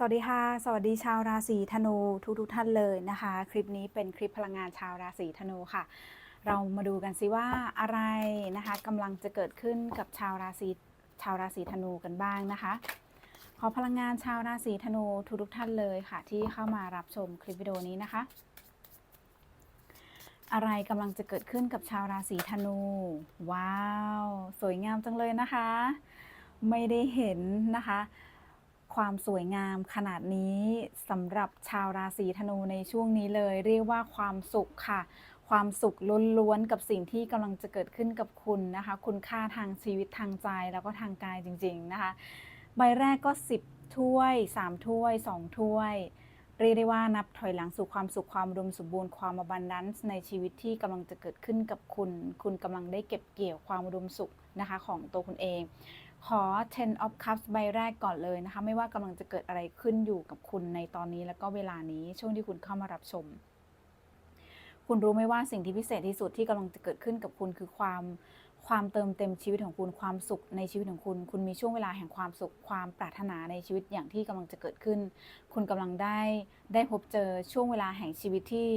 สวัสดีค่ะ สวัสดีชาวราศีธนูทุกทุกท่านเลยนะคะ คลิปนี้เป็นคลิปพลังงานชาวราศีธนูค่ะ เรามาดูกันสิว่าอะไรนะคะกำลังจะเกิดขึ้นกับชาวราศีชาวราศีธนูกันบ้างนะคะ ขอพลังงานชาวราศีธนูทุกทุกท่านเลยค่ะ ที่เข้ามารับชมคลิปวิดีโอนี้นะคะ อะไรกำลังจะเกิดขึ้นกับชาวราศีธนู ว้าว สวยงามจังเลยนะคะ ไม่ได้เห็นนะคะ ความสวยงามขนาดนี้สำหรับชาวราศีธนูในช่วงนี้เลย เรียกว่าความสุขค่ะ ความสุขล้วนๆกับสิ่งที่กำลังจะเกิดขึ้นกับคุณนะคะ คุณค่าทางชีวิตทางใจแล้วก็ทางกายจริง ๆนะคะ ใบแรกก็ 10 ถ้วย 3 ถ้วย 2 ถ้วยเรียกได้ว่านับถอยหลังสู่ความสุขความอุมสมบูรณ์ความ abundance ในชีวิตที่กำลังจะเกิดขึ้นกับคุณ คุณกำลังได้เก็บเกี่ยวความอุดมสุขนะคะของตัวคุณเอง ขอ ten of cups ใบแรกก่อนเลยนะคะ ไม่ว่ากำลังจะเกิดอะไรขึ้นอยู่กับคุณในตอนนี้แล้วก็เวลานี้ช่วงที่คุณเข้ามารับชม คุณรู้ไหมว่าสิ่งที่พิเศษที่สุดที่กำลังจะเกิดขึ้นกับคุณคือความความเติมเต็มชีวิตของคุณความสุขในชีวิตของคุณ คุณมีช่วงเวลาแห่งความสุขความปรารถนาในชีวิตอย่างที่กำลังจะเกิดขึ้น คุณกำลังได้ได้พบเจอช่วงเวลาแห่งชีวิตที่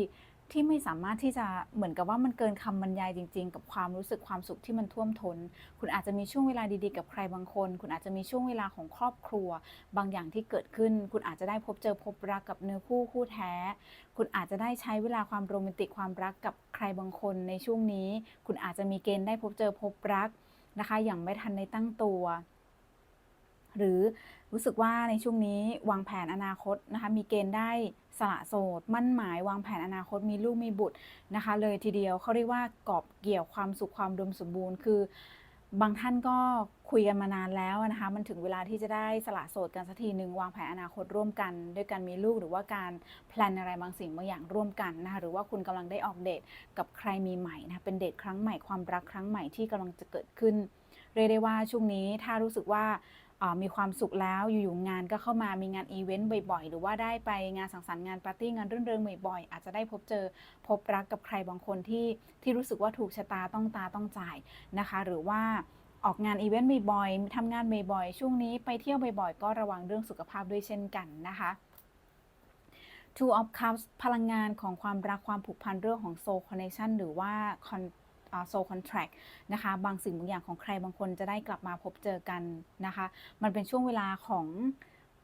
ที่ไม่สามารถที่จะเหมือนกับว่ามันเกินคำบรรยายจริง ๆ กับความรู้สึกความสุขที่มันท่วมท้น คุณอาจจะมีช่วงเวลาดีๆ กับใครบางคน คุณอาจจะมีช่วงเวลาของครอบครัว บางอย่างที่เกิดขึ้น คุณอาจจะได้พบเจอพบรักกับเนื้อคู่คู่แท้ คุณอาจจะได้ใช้เวลาความโรแมนติกความรักกับใครบางคนในช่วงนี้ คุณอาจจะมีเกณฑ์ได้พบเจอพบรักนะคะ อย่างไม่ทันในตั้งตัว หรือรู้สึกว่าในช่วงนี้วางแผนอนาคตนะคะ มีเกณฑ์ได้ สละโสด มั่นหมายวางแผนอนาคตมีลูกมีบุตรนะคะ เลยทีเดียวเขาเรียกว่ากอบเกี่ยวความสุขความดมสมบูรณ์คือบางท่านก็คุยกันมานานแล้วนะคะ มันถึงเวลาที่จะได้สละโสดกันสักทีหนึ่งวางแผนอนาคตร่วมกันด้วยการมีลูกหรือว่าการแพลนอะไรบางสิ่งบางอย่างร่วมกันนะคะหรือว่าคุณกำลังได้ออกเดทกับใครมีใหม่นะะเป็นเดทครั้งใหม่ความรักครั้งใหม่ที่กำลังจะเกิดขึ้น เรียกได้ว่าช่วงนี้ถ้ารู้สึกว่า มีความสุขแล้วอยู่ๆงานก็เข้ามามีงานอีเวนต์บ่อยๆ หรือว่าได้ไปงานสังสรรค์งานปาร์ตี้งานรื่นเริงบ่อยๆ อาจจะได้พบเจอพบรักกับใครบางคนที่ที่รู้สึกว่าถูกชะตาต้องตาต้องจ่ายนะคะ หรือว่าออกงานอีเวนต์บ่อยๆทำงานบ่อยๆ ช่วงนี้ไปเที่ยวบ่อยๆ ก็ระวังเรื่องสุขภาพด้วยเช่นกันนะคะ Two of Cups พลังงานของความรักความผูกพันเรื่องของ soul connection หรือว่า con อ่า soul contract นะคะบางสิ่งบางอย่างของใครบางคนจะได้กลับมาพบเจอกันนะคะ มันเป็นช่วงเวลาของ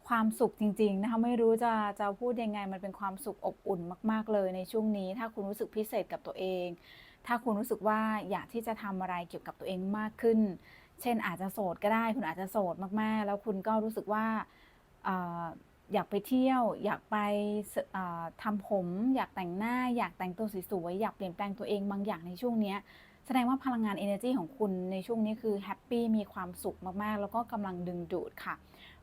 ความสุขจริงๆนะคะไม่รู้จะจะพูดยังไงมันเป็นความสุขอบอุ่นมาก ๆ เลยในช่วงนี้ ถ้าคุณรู้สึกพิเศษกับตัวเอง ถ้าคุณรู้สึกว่าอยากที่จะทำอะไรเกี่ยวกับตัวเองมากขึ้น เช่นอาจจะโสดก็ได้ คุณอาจจะโสดมากๆ แล้วคุณก็รู้สึกว่า อยากไปเที่ยว อยากไปสเอ่อทำผม อยากแต่งหน้า อยากแต่งตัวสวยๆ อยากเปลี่ยนแปลงตัวเองบางอย่างในช่วงนี้ แสดงว่าพลังงาน energy ของคุณในช่วงนี้คือแฮปปี้มีความสุขมากๆ แล้วก็กำลังดึงดูดค่ะ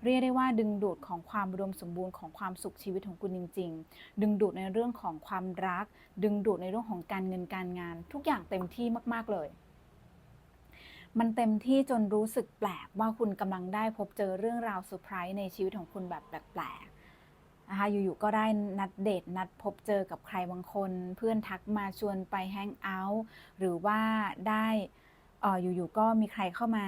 เรียกได้ว่าดึงดูดของความอุดมสมบูรณ์ของความสุขชีวิตของคุณจริง ๆ ดึงดูดในเรื่องของความรัก ดึงดูดในเรื่องของการเงินการงาน ทุกอย่างเต็มที่มากๆเลย มันเต็มที่จนรู้สึกแปลกว่าคุณกำลังได้พบเจอเรื่องราวเซอร์ไพรส์ในชีวิตของคุณแบบแปลกๆนะคะอยู่ๆก็ได้นัดเดทนัดพบเจอกับใครบางคน เพื่อนทักมาชวนไปแฮงเอาท์หรือว่าได้อออยู่ๆก็มีใครเข้ามา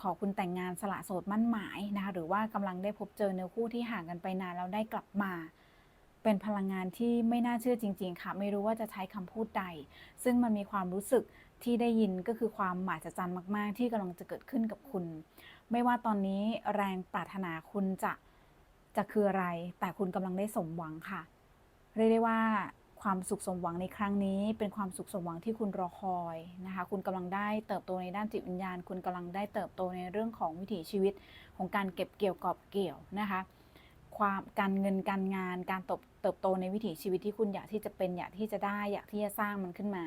ขอคุณแต่งงานสละโสดมั่นหมายนะคะหรือว่ากำลังได้พบเจอเนื้อคู่ที่ห่างกันไปนานแล้วได้กลับมา เป็นพลังงานที่ไม่น่าเชื่อจริง ๆ ค่ะ ไม่รู้ว่าจะใช้คำพูดใด ซึ่งมันมีความรู้สึกที่ได้ยินก็คือความหมายจรรย์มาก ๆ ที่กำลังจะเกิดขึ้นกับคุณ ไม่ว่าตอนนี้แรงปรารถนาคุณจะจะคืออะไร แต่คุณกำลังได้สมหวังค่ะ เรียกได้ว่าความสุขสมหวังในครั้งนี้ เป็นความสุขสมหวังที่คุณรอคอยนะคะ คุณกำลังได้เติบโตในด้านจิตวิญญาณ คุณกำลังได้เติบโตในเรื่องของวิถีชีวิตของการเก็บเกี่ยวกอบเกี่ยวนะคะ ความการเงินการงานการเติบเติบโตในวิถีชีวิตที่คุณอยากที่จะเป็นอยากที่จะได้อยากที่จะสร้างมันขึ้นมา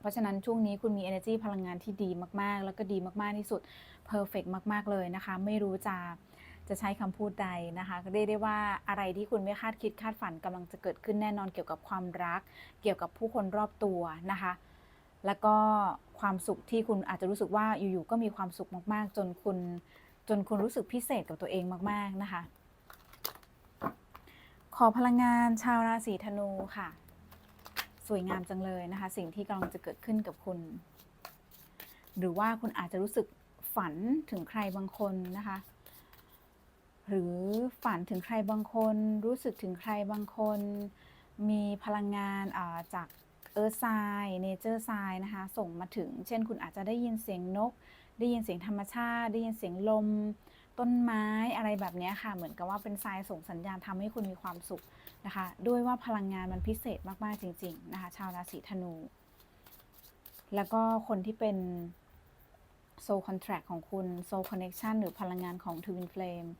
เพราะฉะนั้นช่วงนี้คุณมี energy พลังงานที่ดีมากๆ แล้วก็ดีมากๆที่สุด perfect มาก ๆเลยนะคะ ไม่รู้จะจะใช้คำพูดใดนะคะเรียกได้ว่าอะไรที่คุณไม่คาดคิดคาดฝันกำลังจะเกิดขึ้นแน่นอนเกี่ยวกับความรัก เกี่ยวกับผู้คนรอบตัวนะคะ แล้วก็ความสุขที่คุณอาจจะรู้สึกว่าอยู่ๆก็มีความสุขมากๆ จนคุณจนคุณรู้สึกพิเศษกับตัวเองมาก ๆนะคะ ขอพลังงานชาวราศีธนูค่ะ สวยงามจังเลยนะคะ สิ่งที่กำลังจะเกิดขึ้นกับคุณ หรือว่าคุณอาจจะรู้สึกฝันถึงใครบางคนนะคะ หรือฝันถึงใครบางคน รู้สึกถึงใครบางคน มีพลังงานาจากเอิร์ไซเนเจอร์ไซนะคะ ส่งมาถึง เช่น คุณอาจจะได้ยินเสียงนก ได้ยินเสียงธรรมชาติ ได้ยินเสียงลม ต้นไม้อะไรแบบนี้ค่ะ เหมือนกับว่าเป็นทรายส่งสัญญาณทำให้คุณมีความสุขนะคะ ด้วยว่าพลังงานมันพิเศษมาก ๆ จริง ๆ นะคะ ชาวราศีธนู แล้วก็คนที่เป็น soul contract ของคุณ soul connection หรือพลังงานของ twin flame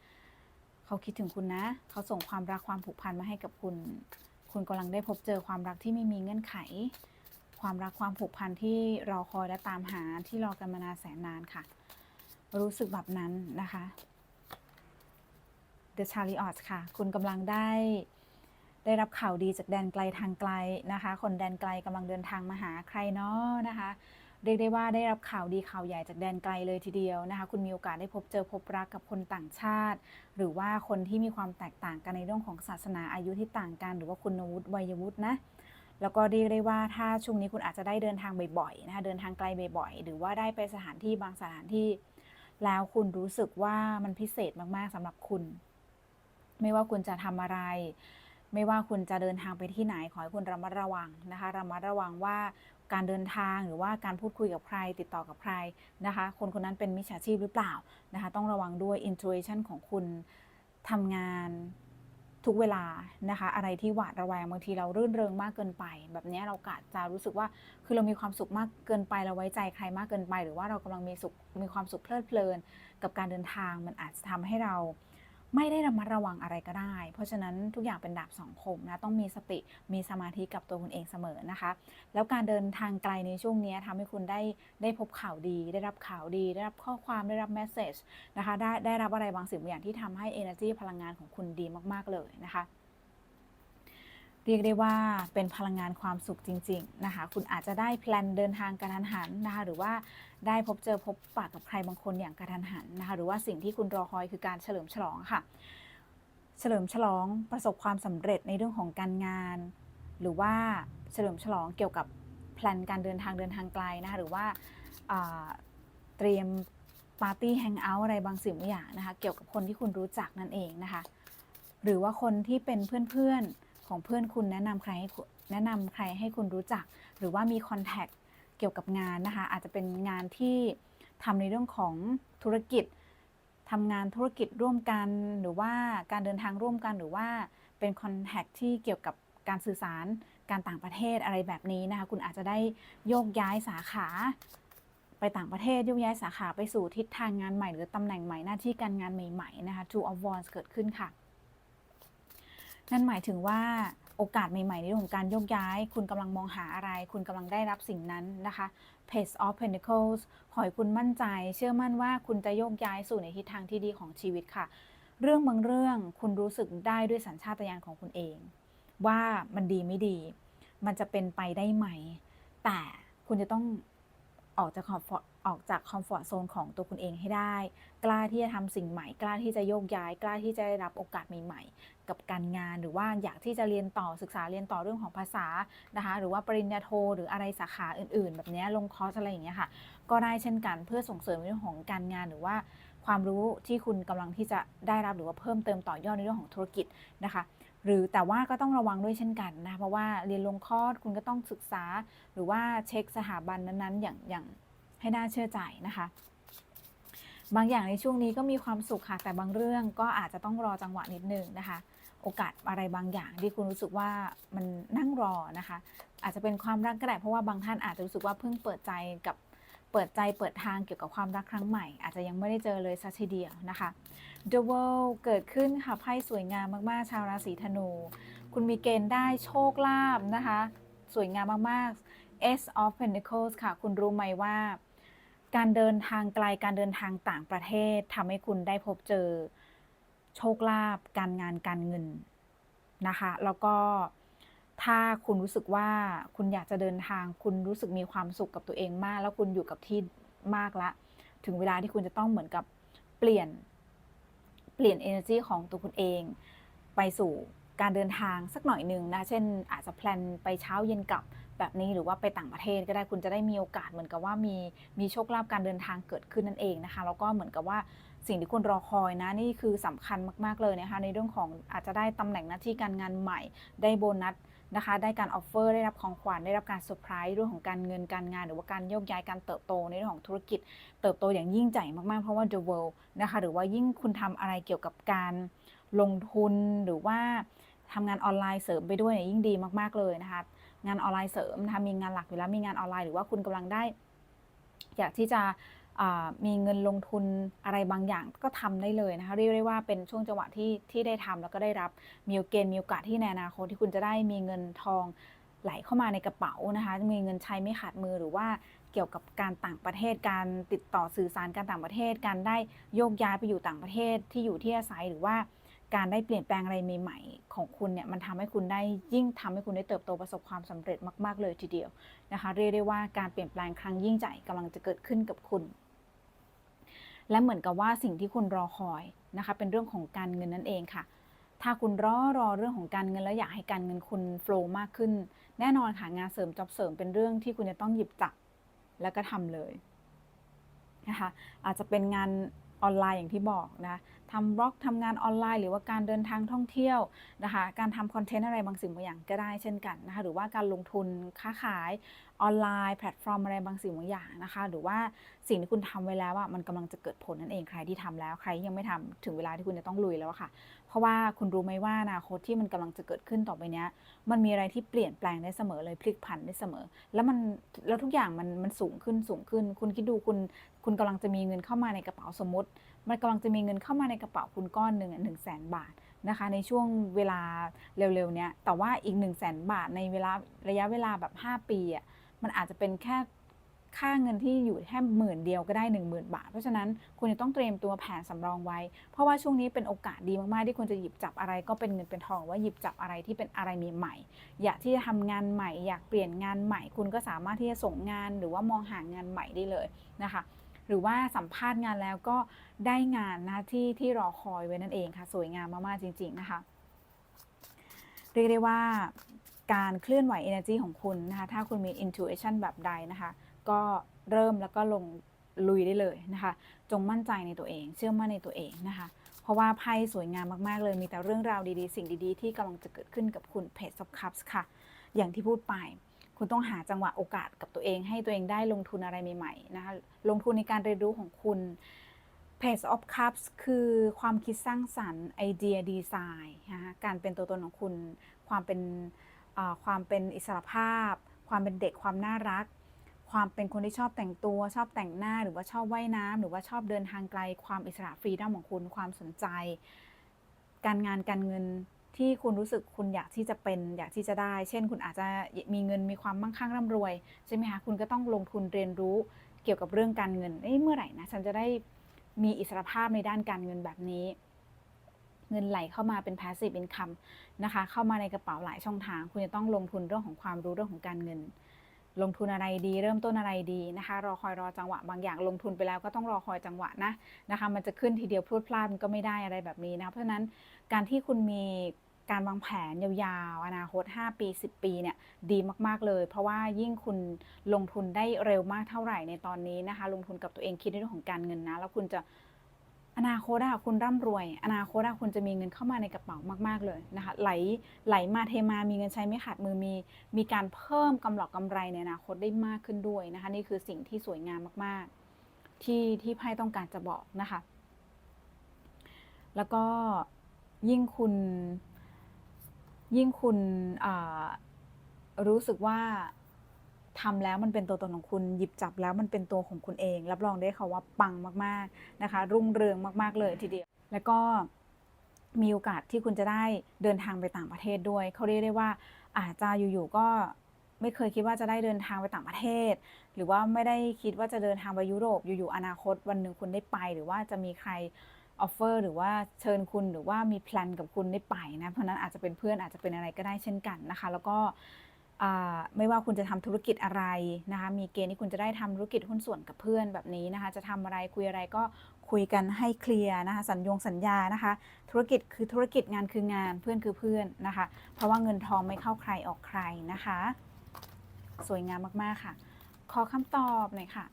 เขาคิดถึงคุณนะ เขาส่งความรักความผูกพันมาให้กับคุณ คุณกำลังได้พบเจอความรักที่ไม่มีเงื่อนไข ความรักความผูกพันที่รอคอยและตามหาที่รอกันมานานแสนนานค่ะ รู้สึกแบบนั้นนะคะ The Chariot ค่ะ คุณกำลังได้ได้รับข่าวดีจากแดนไกลทางไกลนะคะ คนแดนไกลกำลังเดินทางมาหาใครเนาะนะคะเรียกได้ว่าได้รับข่าวดีข่าวใหญ่จากแดนไกลเลยทีเดียวนะคะ คุณมีโอกาสได้พบเจอพบรักกับคนต่างชาติ หรือว่าคนที่มีความแตกต่างกันในเรื่องของศาสนาอายุที่ต่างกัน หรือว่าคุณวุฒิวัยวุฒินะแล้วก็เรียกได้ว่าถ้าช่วงนี้คุณอาจจะได้เดินทางบ่อยๆนะคะเดินทางไกลบ่อยๆ หรือว่าได้ไปสถานที่บางสถานที่ แล้วคุณรู้สึกว่ามันพิเศษมาก ๆสำหรับคุณ ไม่ว่าคุณจะทำอะไร ไม่ว่าคุณจะเดินทางไปที่ไหนขอให้คุณระมัดระวังนะคะระมัดระวังว่าการเดินทางหรือว่าการพูดคุยกับใคร ติดต่อกับใครนะคะ คนคนนั้นเป็นมิจฉาชีพหรือเปล่านะคะ ต้องระวังด้วย intuition ของคุณทำงาน ทุกเวลานะคะ อะไรที่หวาดระแวงบางทีเรารื่นเริงมากเกินไป แบบนี้เรากะจจะรู้สึกว่าคือเรามีความสุขมากเกินไปเราไว้ใจใครมากเกินไป หรือว่าเรากำลังมีสุขมีความสุขเพลิดเพลิน กับการเดินทางมันอาจจะทำให้เรา ไม่ได้ระมัดระวังอะไรก็ได้ เพราะฉะนั้นทุกอย่างเป็นดาบสองคมนะต้องมีสติมีสมาธิกับตัวคุณเองเสมอนะคะ แล้วการเดินทางไกลในช่วงนี้ทำให้คุณได้ได้พบข่าวดี ได้รับข่าวดี ได้รับข้อความได้รับเมสเซจนะคะได้ได้รับอะไรบางสิ่งบางอย่างที่ทำให้ energy พลังงานของคุณดีมากๆเลยนะคะ เรียกได้ว่าเป็นพลังงานความสุขจริง ๆ นะคะ คุณอาจจะได้แพลนเดินทางกระทันหันนะคะ หรือว่าได้พบเจอพบปะกับใครบางคนอย่างกระทันหันนะคะ หรือว่าสิ่งที่คุณรอคอยคือการเฉลิมฉลองค่ะ เฉลิมฉลองประสบความสำเร็จในเรื่องของการงาน หรือว่าเฉลิมฉลองเกี่ยวกับแพลนการเดินทางเดินทางไกลนะคะหรือว่าอ่าเตรียมปาร์ตี้แฮงเอาท์อะไรบางสิ่งบางอย่างนะคะ เกี่ยวกับคนที่คุณรู้จักนั่นเองนะคะ หรือว่าคนที่เป็นเพื่อนๆ ของเพื่อนคุณแนะนำใครให้คุณแนะนำใครให้คุณรู้จัก หรือว่ามีคอนแทคเกี่ยวกับงานนะคะ อาจจะเป็นงานที่ทำในเรื่องของธุรกิจทำงานธุรกิจร่วมกัน หรือว่าการเดินทางร่วมกัน หรือว่าเป็นคอนแทคที่เกี่ยวกับการสื่อสารการต่างประเทศอะไรแบบนี้นะคะ คุณอาจจะได้โยกย้ายสาขา ไปต่างประเทศโยกย้ายสาขาไปสู่ทิศทางงานใหม่ หรือตำแหน่งใหม่หน้าที่การงานใหม่ๆนะคะ Two of Wands เกิดขึ้นค่ะ นั่นหมายถึงว่าโอกาสใหม่ๆในเรื่องของการโยกย้าย คุณกำลังมองหาอะไร คุณกำลังได้รับสิ่งนั้นนะคะ Page of Pentacles ขอให้คุณมั่นใจ เชื่อมั่นว่าคุณจะโยกย้ายสู่ในทิศทางที่ดีของชีวิตค่ะ เรื่องบางเรื่องคุณรู้สึกได้ด้วยสัญชาตญาณของคุณเอง ว่ามันดีไม่ดี มันจะเป็นไปได้ไหม แต่คุณจะต้องออกจากคอมฟ ออกจากคอมฟอร์ตโซนของตัวคุณเองให้ได้ กล้าที่จะทำสิ่งใหม่ กล้าที่จะโยกย้าย กล้าที่จะได้รับโอกาสใหม่ๆ กับการงาน หรือว่าอยากที่จะเรียนต่อศึกษาเรียนต่อเรื่องของภาษานะคะ หรือว่าปริญญาโทหรืออะไรสาขาอื่น ๆ แบบนี้ลงคอร์สอะไรอย่างเงี้ยค่ะ ก็ได้เช่นกันเพื่อส่งเสริมในเรื่องของการงานหรือว่าความรู้ที่คุณกำลังที่จะได้รับหรือว่าเพิ่มเติมต่อยอดในเรื่องของธุรกิจนะคะ หรือแต่ว่าก็ต้องระวังด้วยเช่นกันนะเพราะว่าเรียนลงคอร์สคุณก็ต้องศึกษา หรือว่าเช็คสถาบันนั้นๆ อย่างอย่าง ให้น่าเชื่อใจนะคะ บางอย่างในช่วงนี้ก็มีความสุขค่ะ แต่บางเรื่องก็อาจจะต้องรอจังหวะนิดนึงนะคะ โอกาสอะไรบางอย่างที่คุณรู้สึกว่ามันนั่งรอนะคะ อาจจะเป็นความรักก็ได้เพราะว่าบางท่านอาจจะรู้สึกว่าเพิ่งเปิดใจกับเปิดใจเปิดทางเกี่ยวกับความรักครั้งใหม่ อาจจะยังไม่ได้เจอเลยสักทีเดียวนะคะ The World เกิดขึ้นค่ะไพ่สวยงามมากๆ ชาวราศีธนู คุณมีเกณฑ์ได้โชคลาภนะคะ สวยงามมากๆ S of Pentacles ค่ะ คุณรู้ไหมว่า การเดินทางไกลการเดินทางต่างประเทศทำให้คุณได้พบเจอโชคลาภการงานการเงินนะคะ แล้วก็ถ้าคุณรู้สึกว่าคุณอยากจะเดินทาง คุณรู้สึกมีความสุขกับตัวเองมาก แล้วคุณอยู่กับที่มากละถึงเวลาที่คุณจะต้องเหมือนกับเปลี่ยนเปลี่ยน energy ของตัวคุณเอง ไปสู่การเดินทางสักหน่อยหนึ่งนะ เช่นอาจจะแพลนไปเช้าเย็นกลับ แบบนี้หรือว่าไปต่างประเทศก็ได้คุณจะได้มีโอกาสเหมือนกับว่ามีมีโชคลาภการเดินทางเกิดขึ้นนั่นเองนะคะ แล้วก็เหมือนกับว่าสิ่งที่คุณรอคอยนะนี่คือสำคัญมาก ๆเลยนะคะในเรื่องของอาจจะได้ตำแหน่งหน้าที่การงานใหม่ ได้โบนัสนะคะได้การออฟเฟอร์ได้รับของขวัญได้รับการเซอร์ไพรส์เรื่องของการเงินการงาน หรือว่าการโยกย้ายการเติบโตในเรื่องของธุรกิจ เติบโตอย่างยิ่งใหญ่มากๆเพราะว่า the world นะคะหรือว่ายิ่งคุณทำอะไรเกี่ยวกับการลงทุนหรือว่าทำงานออนไลน์เสริมไปด้วยเนี่ยยิ่งดีมากๆเลยนะคะ งานออนไลน์เสริมนะคะมีงานหลักอยู่แล้วมีงานออนไลน์หรือว่าคุณกำลังได้ อยากที่จะมีเงินลงทุนอะไรบางอย่างก็ทำได้เลยนะคะเรียกได้ว่าเป็นช่วงจังหวะที่ที่ได้ทำแล้วก็ได้รับมีเกณฑ์มีโอกาสที่ในอนาคตที่คุณจะได้มีเงินทองไหลเข้ามาในกระเป๋านะคะมีเงินใช้ไม่ขาดมือหรือว่าเกี่ยวกับการต่างประเทศการติดต่อสื่อสารการต่างประเทศ การได้โยกย้ายไปอยู่ต่างประเทศที่อยู่ที่อาศัยหรือว่า การได้เปลี่ยนแปลงอะไรใหม่ๆของคุณเนี่ยมันทำให้คุณได้ยิ่งทำให้คุณได้เติบโตประสบความสำเร็จมาก ๆ เลยทีเดียวนะคะเรียกได้ว่าการเปลี่ยนแปลงครั้งยิ่งใหญ่กำลังจะเกิดขึ้นกับคุณ และเหมือนกับว่าสิ่งที่คุณรอคอยนะคะเป็นเรื่องของการเงินนั่นเองค่ะ ถ้าคุณรอรอเรื่องของการเงินแล้วอยากให้การเงินคุณโฟล์มากขึ้น แน่นอนค่ะงานเสริมจ็อบเสริมเป็นเรื่องที่คุณจะต้องหยิบจับแล้วก็ทำเลยนะคะอาจจะเป็นงาน ออนไลน์อย่างที่บอกนะทำบล็อกทำงานออนไลน์ หรือว่าการเดินทางท่องเที่ยวนะคะการทำคอนเทนต์อะไรบางสิ่งบางอย่างก็ได้เช่นกันนะคะหรือว่าการลงทุนค้าขายออนไลน์ แพลตฟอร์มอะไรบางสิ่งบางอย่างนะคะหรือว่าสิ่งที่คุณทำไว้แล้วอะมันกำลังจะเกิดผลนั่นเองใครที่ทำแล้วใครยังไม่ทำถึงเวลาที่คุณจะต้องลุยแล้วค่ะ เพราะว่าคุณรู้ไหมว่าอนาคตที่มันกำลังจะเกิดขึ้นต่อไปเนี้ย มันมีอะไรที่เปลี่ยนแปลงได้เสมอเลยพลิกผันได้เสมอ แล้วมันแล้วทุกอย่างมันมันสูงขึ้นสูงขึ้น คุณคิดดูคุณคุณกำลังจะมีเงินเข้ามาในกระเป๋าสมมติ มันกำลังจะมีเงินเข้ามาในกระเป๋าคุณก้อนหนึ่งหนึ่งแสนบาทนะคะในช่วงเวลาเร็วๆเนี้ยแต่ว่าอีก1นึ่งแสนบาทในเวลาระยะเวลาแบบ 5 ปีอะมันอาจจะเป็นแค่ ค่าเงินที่อยู่แค่หมื่นเดียวก็ได้ 1 0,000 บาท เพราะฉะนั้นคุณจะต้องเตรียมตัวแผนสำรองไว้ เพราะว่าช่วงนี้เป็นโอกาสดีมากๆ ที่คุณจะหยิบจับอะไรก็เป็นเงินเป็นทองหรือว่าหยิบจับอะไรที่เป็นอะไรใหม่ๆอยากที่จะทำงานใหม่ อยากเปลี่ยนงานใหม่ คุณก็สามารถที่จะส่งงานหรือว่ามองหางานใหม่ได้เลยนะคะหรือว่าสัมภาษณ์งานแล้วก็ได้งานนะที่ที่รอคอยไว้นั่นเองค่ะ สวยงามมากๆจริง ๆ นะคะเรียกได้ว่าการเคลื่อนไหว energy ของคุณนะคะถ้าคุณมี intuition แบบใดนะคะ ก็เริ่มแล้วก็ลงลุยได้เลยนะคะ จงมั่นใจในตัวเอง เชื่อมั่นในตัวเองนะคะ เพราะว่าไพ่สวยงามมากๆเลย มีแต่เรื่องราวดีๆ สิ่งดีๆ ที่กำลังจะเกิดขึ้นกับคุณ Page of Cups ค่ะ อย่างที่พูดไป คุณต้องหาจังหวะโอกาสกับตัวเอง ให้ตัวเองได้ลงทุนอะไรใหม่ๆนะคะลงทุนในการเรียนรู้ของคุณ Page of Cups คือความคิดสร้างสรรค์ไอเดียดีไซน์นะคะการเป็นตัวตนของคุณ ความเป็นความเป็นอิสระภาพ ความเป็นเด็กความน่ารัก ความเป็นคนที่ชอบแต่งตัวชอบแต่งหน้าหรือว่าชอบว่ายน้ำหรือว่าชอบเดินทางไกล ความอิสระฟรีดอมของคุณความสนใจ การงานการเงินที่คุณรู้สึกคุณอยากที่จะเป็นอยากที่จะได้ เช่น คุณอาจจะมีเงินมีความมั่งคั่งร่ำรวยใช่ไหมคะคุณก็ต้องลงทุนเรียนรู้เกี่ยวกับเรื่องการเงินเอ้เมื่อไหร่นะฉันจะได้มีอิสรภาพในด้านการเงินแบบนี้ เงินไหลเข้ามาเป็น passive income นะคะ เข้ามาในกระเป๋าหลายช่องทาง คุณจะต้องลงทุนเรื่องของความรู้เรื่องของการเงิน ลงทุนอะไรดี เริ่มต้นอะไรดีนะคะ รอคอยรอจังหวะบางอย่างลงทุนไปแล้วก็ต้องรอคอยจังหวะนะนะคะ มันจะขึ้นทีเดียวพรวดพลาดมันก็ไม่ได้อะไรแบบนี้นะเพราะฉะนั้นการที่คุณมีการวางแผนยาวๆ อนาคต 5 ปี 10 ปีเนี่ยดีมากๆเลย เพราะว่ายิ่งคุณลงทุนได้เร็วมากเท่าไหร่ในตอนนี้นะคะ ลงทุนกับตัวเองคิดในเรื่องของการเงินนะ แล้วคุณจะ อนาคตอะคุณร่ำรวย อนาคตอะคุณจะมีเงินเข้ามาในกระเป๋ามากๆเลยนะคะไหลไหลมาเทมามีเงินใช้ไม่ขาดมือมีมีการเพิ่มกำหลอกกำไรในอนาคตได้มากขึ้นด้วยนะคะนี่คือสิ่งที่สวยงามมากๆ ที่ที่ไพ่ต้องการจะบอกนะคะ แล้วก็ยิ่งคุณยิ่งคุณรู้สึกว่า ทำแล้วมันเป็นตัวตนของคุณหยิบจับแล้วมันเป็นตัวของคุณเอง รับรองได้ค่ะว่าปังมากๆนะคะ รุ่งเรืองมากๆเลยทีเดียว แล้วก็มีโอกาสที่คุณจะได้เดินทางไปต่างประเทศด้วย เขาเรียกได้ว่าอาจจะอยู่ๆก็ไม่เคยคิดว่าจะได้เดินทางไปต่างประเทศ หรือว่าไม่ได้คิดว่าจะเดินทางไปยุโรปอยู่ๆอนาคตวันหนึ่งคุณได้ไป หรือว่าจะมีใครออฟเฟอร์หรือว่าเชิญคุณหรือว่ามีแพลนกับคุณได้ไปนะเพราะนั้นอาจจะเป็นเพื่อนอาจจะเป็นอะไรก็ได้เช่นกันนะคะ แล้วก็ ไม่ว่าคุณจะทำธุรกิจอะไรนะคะมีเกณฑ์ที่คุณจะได้ทำธุรกิจหุ้นส่วนกับเพื่อนแบบนี้นะคะ จะทำอะไรคุยอะไรก็คุยกันให้เคลียร์นะคะสัญญงสัญญานะคะ ธุรกิจคือธุรกิจงานคืองานเพื่อนคือเพื่อนนะคะ เพราะว่าเงินทองไม่เข้าใครออกใครนะคะ สวยงามมากๆค่ะ ขอคำตอบหน่อยค่ะ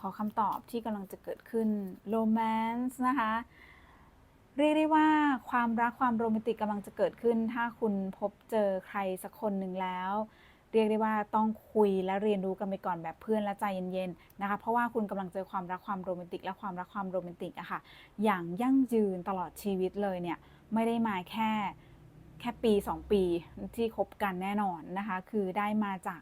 ขอคำตอบที่กำลังจะเกิดขึ้น romance นะคะ เรียกได้ว่าความรักความโรแมนติกกำลังจะเกิดขึ้น ถ้าคุณพบเจอใครสักคนหนึ่งแล้ว เรียกได้ว่าต้องคุยและเรียนรู้กันไปก่อนแบบเพื่อนและใจเย็นๆนะคะ เพราะว่าคุณกำลังเจอความรักความโรแมนติก และความรักความโรแมนติกอะค่ะ อย่างยั่งยืนตลอดชีวิตเลยเนี่ยไม่ได้มาแค่แค่ปี 2 ปีที่คบกันแน่นอนนะคะ คือได้มาจาก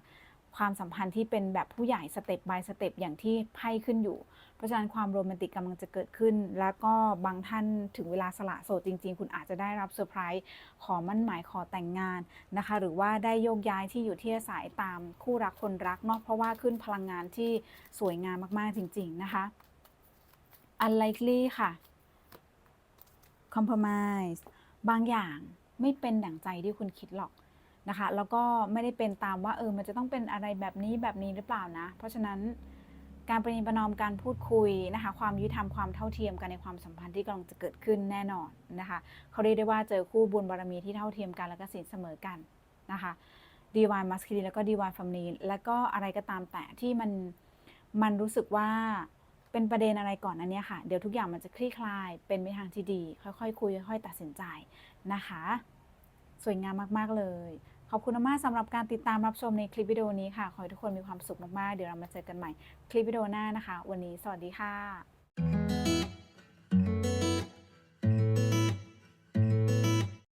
ความสัมพันธ์ที่เป็นแบบผู้ใหญ่สเต็ป by สเต็ปอย่างที่ไพ่ขึ้นอยู่ ราะฉะนั้นความโรแมนติกกำลังจะเกิดขึ้น แล้วก็บางท่านถึงเวลาสละโสดจริง ๆ คุณอาจจะได้รับเซอร์ไพรส์ขอมั่นหมายขอแต่งงานนะคะ หรือว่าได้โยกย้ายที่อยู่ที่อาศัยตามคู่รักคนรักเนาะเพราะว่าขึ้นพลังงานที่สวยงามมากๆจริง ๆ นะคะ unlikely ค่ะ compromise บางอย่างไม่เป็นดั่งใจที่คุณคิดหรอกนะคะ แล้วก็ไม่ได้เป็นตามว่าเออมันจะต้องเป็นอะไรแบบนี้แบบนี้หรือเปล่านะ เพราะฉะนั้น การประนีประนอมการพูดคุยนะคะ ความยุติธรรมความเท่าเทียมกันในความสัมพันธ์ที่กำลังจะเกิดขึ้นแน่นอนนะคะเขาเรียกได้ว่าเจอคู่บุญบารมีที่เท่าเทียมกันแล้วก็สินเสมอกันนะคะ divine masculine แล้วก็ divine feminine แล้วก็อะไรก็ตามแต่ที่มันมันรู้สึกว่าเป็นประเด็นอะไรก่อนอันนี้ค่ะ เดี๋ยวทุกอย่างมันจะคลี่คลาย เป็นไปทางที่ดี ค่อยๆคุยค่อยๆตัดสินใจนะคะ สวยงามมากๆเลย ขอบคุณมากสำหรับการติดตามรับชมในคลิปวิดีโอนี้ค่ะ ขอให้ทุกคนมีความสุขมากๆ เดี๋ยวเรามาเจอกันใหม่คลิปวิดีโอหน้านะคะ วันนี้สวัสดีค่ะ